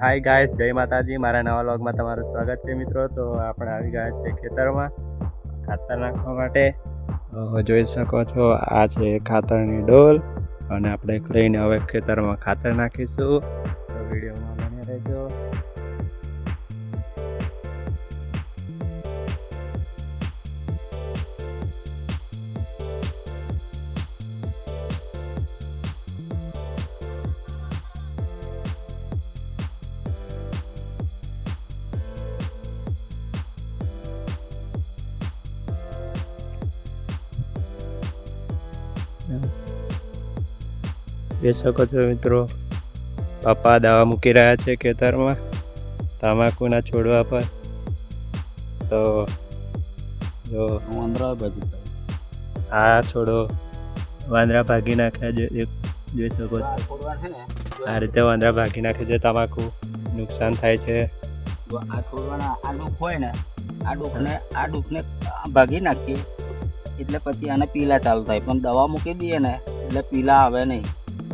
હાય ગાય જય માતાજી. મારા નવા લોગમાં તમારું સ્વાગત છે મિત્રો. તો આપણે આવી ગયા છે ખેતરમાં ખાતર નાખવા માટે. જોઈ શકો છો, આ છે ખાતરની ડોલ. અને આપણે લઈને હવે ખેતરમાં ખાતર નાખીશું. વિડીયોમાં બને રહેજો. જોઈ શકો છો મિત્રો. પપ્પા દવા મૂકી રહ્યા છે ખેતરમાં. તમાકુના છોડવા પર. તો જો વાંદરા ભાગી આ છોડો વાંદરા ભાગી નાખ્યા જો જોઈ શકો છો. ને આ રીતે વાંદરા ભાગી નાખે છે. તમાકુ નુકસાન થાય છે. આ છોડવાના આ ડૂક હોય ને આ ડૂકને આ ડૂકને ભાગી નાખીએ. એટલે પછી આને પીલા ચાલુ થાય. પણ દવા મૂકી દઈએ ને એટલે પીલા આવે નહીં.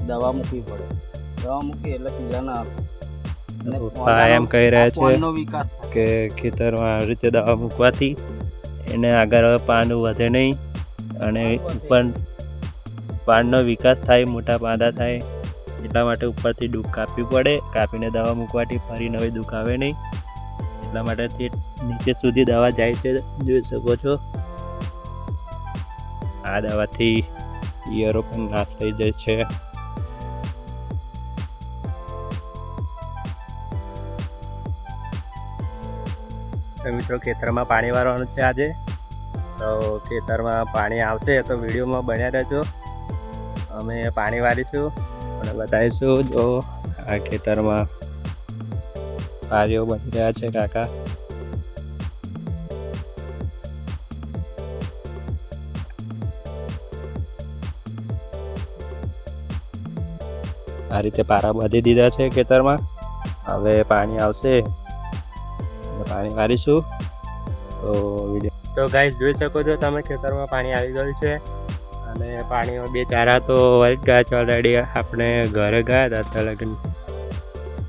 દવા મૂકવી પડે. દવા મૂકી એટલે પીલા ના આવે. એમ કહી રહ્યા છે. કે ખેતરમાં આવી રીતે દવા મૂકવાથી એને આગળ પાન વધે નહીં અને ઉપર પાનનો વિકાસ થાય મોટા પાંદા થાય એટલા માટે ઉપરથી દુઃખ કાપવી પડે. કાપીને દવા મૂકવાથી ફરી નવી દુઃખ આવે નહીં. એટલા માટે તે નીચે સુધી દવા જાય છે જોઈ શકો છો. આ દવાથી ઈયરો પણ નાશ થઈ જાય છે. તો મિત્રો ખેતરમાં પાણી વાળવાનું છે આજે. તો ખેતરમાં પાણી આવશે તો વિડીયોમાં બન્યા રહેજો. અમે પાણી વાળીશું અને બતાવીશું જો આ ખેતરમાં પારીઓ બની રહ્યા છે કાકા. આ રીતે પારા બાંધી દીધા છે ખેતરમાં. હવે પાણી આવશે. પાણી મારીશું તો વીડિયો તો ગાઈસ જોઈ શકો છો, તમે ખેતરમાં પાણી આવી ગયું છે. અને પાણીમાં બે ચારા તો વળી ગયા છે ઓલરેડી આપણે ઘરે ગયા હતા ત્યાં લગન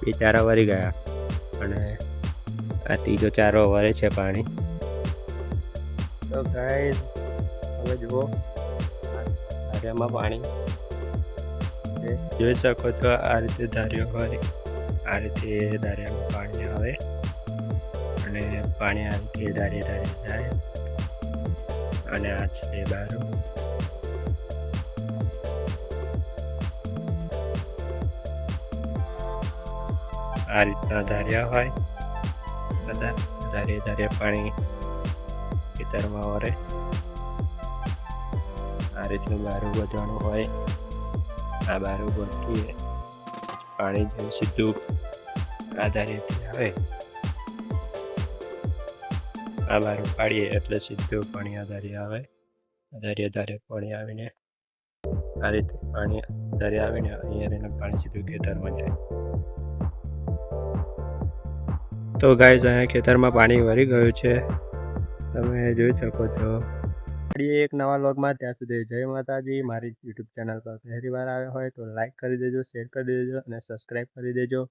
બે ચારા વળી ગયા. અને આ ત્રીજો ચારો વરે છે પાણી. તો ગાઈસ હવે જુઓ. ધારિયામાં પાણી જોઈ શકો છો આ રીતે ધાર્યો હોય. આ રીતે ધારિયામાં પાણી આવે. અને પાણી આ ધારે ધારી જાય અને આ છે બારું. આ રીતના ધાર્યા હોય. બધા ધારે ધારે પાણી ખેતરમાં વરે. આ રીતનું બારું બધવાનું હોય. આ બારું ગોઠવીએ પાણી જેવું સીધું આ આવે. આ ઉપાડીએ પાડીએ એટલે સીધું પાણી આધારી આવે. આધારી આધારે પાણી આવીને આ રીતે પાણી આધારે આવીને અહીંયા રહીને પાણી સીધું ખેતરમાં જાય. તો ગાઈઝ અહીંયા ખેતરમાં પાણી ભરી ગયું છે. તમે જોઈ શકો છો. મળીએ એક નવા લોગમાં ત્યાં સુધી જય માતાજી. મારી યુટ્યુબ ચેનલ પર પહેલી વાર આવ્યા હોય તો લાઈક કરી દેજો, શેર કરી દેજો અને સબસ્ક્રાઈબ કરી દેજો.